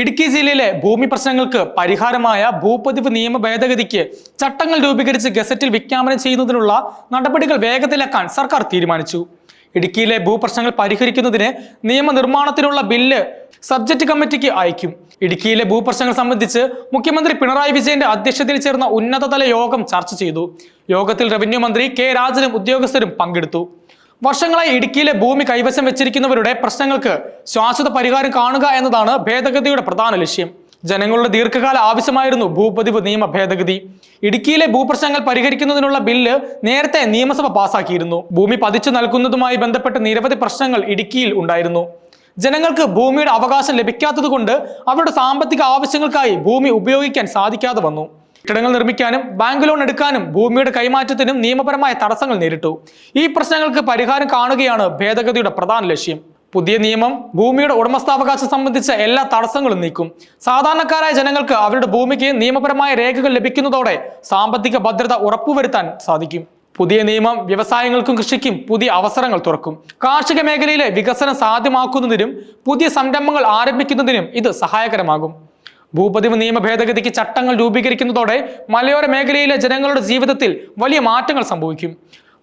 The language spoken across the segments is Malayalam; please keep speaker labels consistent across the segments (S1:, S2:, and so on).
S1: ഇടുക്കി ജില്ലയിലെ ഭൂമി പ്രശ്നങ്ങൾക്ക് പരിഹാരമായ ഭൂപതിവ് നിയമ ഭേദഗതിക്ക് ചട്ടങ്ങൾ രൂപീകരിച്ച് ഗസറ്റിൽ വിജ്ഞാപനം ചെയ്യുന്നതിനുള്ള നടപടികൾ വേഗത്തിലാക്കാൻ സർക്കാർ തീരുമാനിച്ചു. ഇടുക്കിയിലെ ഭൂപ്രശ്നങ്ങൾ പരിഹരിക്കുന്നതിന് നിയമനിർമ്മാണത്തിനുള്ള ബില്ല് സബ്ജക്ട് കമ്മിറ്റിക്ക് അയക്കും. ഇടുക്കിയിലെ ഭൂപ്രശ്നങ്ങൾ സംബന്ധിച്ച് മുഖ്യമന്ത്രി പിണറായി വിജയന്റെ അധ്യക്ഷതയിൽ ചേർന്ന ഉന്നതതല യോഗം ചർച്ച ചെയ്തു. യോഗത്തിൽ റവന്യൂ മന്ത്രി കെ രാജനും ഉദ്യോഗസ്ഥരും പങ്കെടുത്തു. വർഷങ്ങളായി ഇടുക്കിയിലെ ഭൂമി കൈവശം വെച്ചിരിക്കുന്നവരുടെ പ്രശ്നങ്ങൾക്ക് ശാശ്വത പരിഹാരം കാണുക എന്നതാണ് ഭേദഗതിയുടെ പ്രധാന ലക്ഷ്യം. ജനങ്ങളുടെ ദീർഘകാല ആവശ്യമായിരുന്നു ഭൂപതിവ് നിയമ ഭേദഗതി. ഇടുക്കിയിലെ ഭൂപ്രശ്നങ്ങൾ പരിഹരിക്കുന്നതിനുള്ള ബില്ല് നേരത്തെ നിയമസഭ പാസാക്കിയിരുന്നു. ഭൂമി പതിച്ചു നൽകുന്നതുമായി ബന്ധപ്പെട്ട് നിരവധി പ്രശ്നങ്ങൾ ഇടുക്കിയിൽ ഉണ്ടായിരുന്നു. ജനങ്ങൾക്ക് ഭൂമിയുടെ അവകാശം ലഭിക്കാത്തതുകൊണ്ട് അവരുടെ സാമ്പത്തിക ആവശ്യങ്ങൾക്കായി ഭൂമി ഉപയോഗിക്കാൻ സാധിക്കാതെ വന്നു. കെട്ടിടങ്ങൾ നിർമ്മിക്കാനും ബാങ്ക് ലോൺ എടുക്കാനും ഭൂമിയുടെ കൈമാറ്റത്തിനും നിയമപരമായ തടസ്സങ്ങൾ നേരിട്ടു. ഈ പ്രശ്നങ്ങൾക്ക് പരിഹാരം കാണുകയാണ് ഭേദഗതിയുടെ പ്രധാന ലക്ഷ്യം. പുതിയ നിയമം ഭൂമിയുടെ ഉടമസ്ഥാവകാശം സംബന്ധിച്ച എല്ലാ തടസ്സങ്ങളും നീക്കും. സാധാരണക്കാരായ ജനങ്ങൾക്ക് അവരുടെ ഭൂമിക്ക് നിയമപരമായ രേഖകൾ ലഭിക്കുന്നതോടെ സാമ്പത്തിക ഭദ്രത ഉറപ്പുവരുത്താൻ സാധിക്കും. പുതിയ നിയമം വ്യവസായങ്ങൾക്കും കൃഷിക്കും പുതിയ അവസരങ്ങൾ തുറക്കും. കാർഷിക മേഖലയിലെ വികസനം സാധ്യമാക്കുന്നതിനും പുതിയ സംരംഭങ്ങൾ ആരംഭിക്കുന്നതിനും ഇത് സഹായകരമാകും. ഭൂപതിവ് നിയമ ഭേദഗതിക്ക് ചട്ടങ്ങൾ രൂപീകരിക്കുന്നതോടെ മലയോര മേഖലയിലെ ജനങ്ങളുടെ ജീവിതത്തിൽ വലിയ മാറ്റങ്ങൾ സംഭവിക്കും.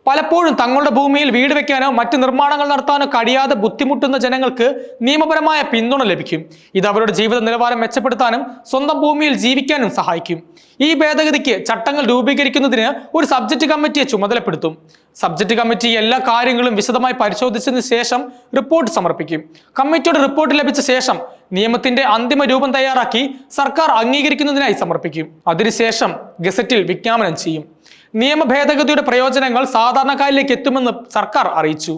S1: പലപ്പോഴും തങ്ങളുടെ ഭൂമിയിൽ വീട് വെക്കാനോ മറ്റ് നിർമ്മാണങ്ങൾ നടത്താനോ കഴിയാതെ ബുദ്ധിമുട്ടുന്ന ജനങ്ങൾക്ക് നിയമപരമായ പിന്തുണ ലഭിക്കും. ഇത് അവരുടെ ജീവിത നിലവാരം മെച്ചപ്പെടുത്താനും സ്വന്തം ഭൂമിയിൽ ജീവിക്കാനും സഹായിക്കും. ഈ ഭേദഗതിക്ക് ചട്ടങ്ങൾ രൂപീകരിക്കുന്നതിന് ഒരു സബ്ജക്ട് കമ്മിറ്റിയെ ചുമതലപ്പെടുത്തും. സബ്ജക്ട് കമ്മിറ്റി എല്ലാ കാര്യങ്ങളും വിശദമായി പരിശോധിച്ചതിന് ശേഷം റിപ്പോർട്ട് സമർപ്പിക്കും. കമ്മിറ്റിയുടെ റിപ്പോർട്ട് ലഭിച്ച ശേഷം നിയമത്തിന്റെ അന്തിമ രൂപം തയ്യാറാക്കി സർക്കാർ അംഗീകരിക്കുന്നതിനായി സമർപ്പിക്കും. അതിനുശേഷം ഗസറ്റിൽ വിജ്ഞാപനം ചെയ്യും. നിയമ ഭേദഗതിയുടെ പ്രയോജനങ്ങൾ സാധാരണക്കാരിലേക്ക് എത്തുമെന്ന് സർക്കാർ അറിയിച്ചു.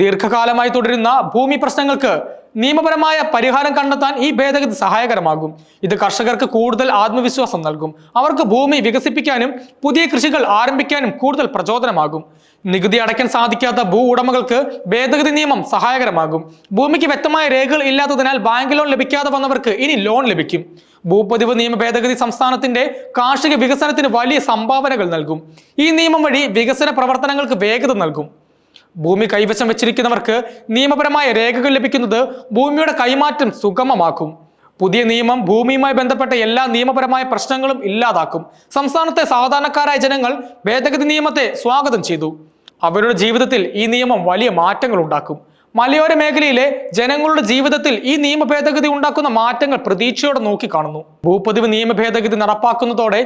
S1: ദീർഘകാലമായി തുടരുന്ന ഭൂമി പ്രശ്നങ്ങൾക്ക് നിയമപരമായ പരിഹാരം കണ്ടെത്താൻ ഈ ഭേദഗതി സഹായകരമാകും. ഇത് കർഷകർക്ക് കൂടുതൽ ആത്മവിശ്വാസം നൽകും. അവർക്ക് ഭൂമി വികസിപ്പിക്കാനും പുതിയ കൃഷികൾ ആരംഭിക്കാനും കൂടുതൽ പ്രചോദനമാകും. നികുതി അടയ്ക്കാൻ സാധിക്കാത്ത ഭൂ ഉടമകൾക്ക് ഭേദഗതി നിയമം സഹായകരമാകും. ഭൂമിക്ക് വ്യക്തമായ രേഖകൾ ഇല്ലാത്തതിനാൽ ബാങ്ക് ലോൺ ലഭിക്കാതെ വന്നവർക്ക് ഇനി ലോൺ ലഭിക്കും. ഭൂപതിവ് നിയമ ഭേദഗതി സംസ്ഥാനത്തിന്റെ കാർഷിക വികസനത്തിന് വലിയ സംഭാവനകൾ നൽകും. ഈ നിയമം വഴി വികസന പ്രവർത്തനങ്ങൾക്ക് വേഗത നൽകും. ഭൂമി കൈവശം വെച്ചിരിക്കുന്നവർക്ക് നിയമപരമായ രേഖകൾ ലഭിക്കുന്നത് ഭൂമിയുടെ കൈമാറ്റം സുഗമമാക്കും. പുതിയ നിയമം ഭൂമിയുമായി ബന്ധപ്പെട്ട എല്ലാ നിയമപരമായ പ്രശ്നങ്ങളും ഇല്ലാതാക്കും. സംസ്ഥാനത്തെ സാധാരണക്കാരായ ജനങ്ങൾ ഭേദഗതി നിയമത്തെ സ്വാഗതം ചെയ്തു. അവരുടെ ജീവിതത്തിൽ ഈ നിയമം വലിയ മാറ്റങ്ങൾ ഉണ്ടാക്കും മലയോര മേഖലയിലെ ജനങ്ങളുടെ ജീവിതത്തിൽ ഈ നിയമ ഭേദഗതി ഉണ്ടാക്കുന്ന മാറ്റങ്ങൾ പ്രതീക്ഷയോടെ നോക്കിക്കാണുന്നു ഭൂപതിവ് നിയമ ഭേദഗതി നടപ്പാക്കുന്നതോടെ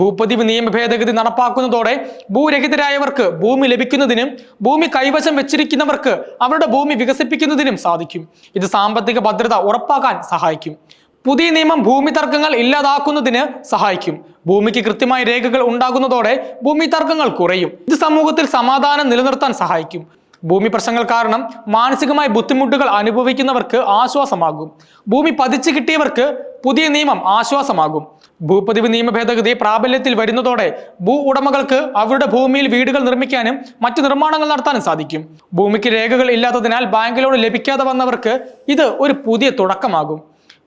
S1: ഭൂപതിവ് നിയമ ഭേദഗതി നടപ്പാക്കുന്നതോടെ ഭൂരഹിതരായവർക്ക് ഭൂമി ലഭിക്കുന്നതിനും ഭൂമി കൈവശം വെച്ചിരിക്കുന്നവർക്ക് അവരുടെ ഭൂമി വികസിപ്പിക്കുന്നതിനും സാധിക്കും. ഇത് സാമ്പത്തിക ഭദ്രത ഉറപ്പാക്കാൻ സഹായിക്കും. പുതിയ നിയമം ഭൂമി തർക്കങ്ങൾ ഇല്ലാതാക്കുന്നതിന് സഹായിക്കും. ഭൂമിക്ക് കൃത്യമായ രേഖകൾ ഉണ്ടാകുന്നതോടെ ഭൂമി തർക്കങ്ങൾ കുറയും. ഇത് സമൂഹത്തിൽ സമാധാനം നിലനിർത്താൻ സഹായിക്കും. ഭൂമി പ്രശ്നങ്ങൾ കാരണം മാനസികമായ ബുദ്ധിമുട്ടുകൾ അനുഭവിക്കുന്നവർക്ക് ആശ്വാസമാകും. ഭൂമി പതിച്ചു കിട്ടിയവർക്ക് പുതിയ നിയമം ആശ്വാസമാകും. ഭൂപതിവ് നിയമ ഭേദഗതി പ്രാബല്യത്തിൽ വരുന്നതോടെ ഭൂ ഉടമകൾക്ക് അവരുടെ ഭൂമിയിൽ വീടുകൾ നിർമ്മിക്കാനും മറ്റു നിർമ്മാണങ്ങൾ നടത്താനും സാധിക്കും. ഭൂമിക്ക് രേഖകൾ ഇല്ലാത്തതിനാൽ ബാങ്ക് ലോൺ ലഭിക്കാതെ വന്നവർക്ക് ഇത് ഒരു പുതിയ തുടക്കമാകും.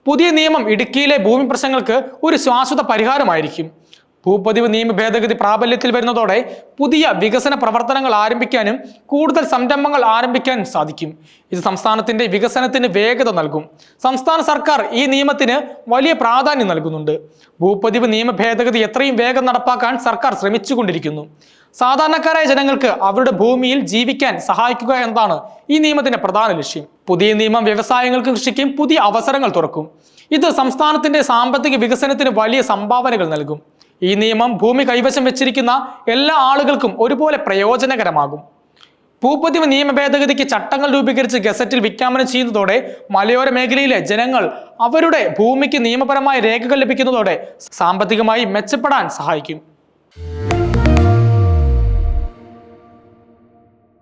S1: പുതിയ നിയമം ഇടുക്കിയിലെ ഭൂമി പ്രശ്നങ്ങൾക്ക് ഒരു ശാശ്വത പരിഹാരമായിരിക്കും. ഭൂപതിവ് നിയമ ഭേദഗതി പ്രാബല്യത്തിൽ വരുന്നതോടെ പുതിയ വികസന പ്രവർത്തനങ്ങൾ ആരംഭിക്കാനും കൂടുതൽ സംരംഭങ്ങൾ ആരംഭിക്കാനും സാധിക്കും. ഇത് സംസ്ഥാനത്തിന്റെ വികസനത്തിന് വേഗത നൽകും. സംസ്ഥാന സർക്കാർ ഈ നിയമത്തിന് വലിയ പ്രാധാന്യം നൽകുന്നുണ്ട്. ഭൂപതിവ് നിയമ ഭേദഗതി എത്രയും വേഗം നടപ്പാക്കാൻ സർക്കാർ ശ്രമിച്ചുകൊണ്ടിരിക്കുന്നു. സാധാരണക്കാരായ ജനങ്ങൾക്ക് അവരുടെ ഭൂമിയിൽ ജീവിക്കാൻ സഹായിക്കുക എന്നതാണ് ഈ നിയമത്തിന്റെ പ്രധാന ലക്ഷ്യം. പുതിയ നിയമം വ്യവസായങ്ങൾക്കും കൃഷിക്കും പുതിയ അവസരങ്ങൾ തുറക്കും. ഇത് സംസ്ഥാനത്തിന്റെ സാമ്പത്തിക വികസനത്തിന് വലിയ സംഭാവനകൾ നൽകും. ഈ നിയമം ഭൂമി കൈവശം വെച്ചിരിക്കുന്ന എല്ലാ ആളുകൾക്കും ഒരുപോലെ പ്രയോജനകരമാകും. ഭൂപതിവ് നിയമ ഭേദഗതിക്ക് ചട്ടങ്ങൾ രൂപീകരിച്ച് ഗസറ്റിൽ വിജ്ഞാപനം ചെയ്യുന്നതോടെ മലയോര മേഖലയിലെ ജനങ്ങൾ അവരുടെ ഭൂമിക്ക് നിയമപരമായ രേഖകൾ ലഭിക്കുന്നതോടെ സാമ്പത്തികമായി മെച്ചപ്പെടാൻ സഹായിക്കും.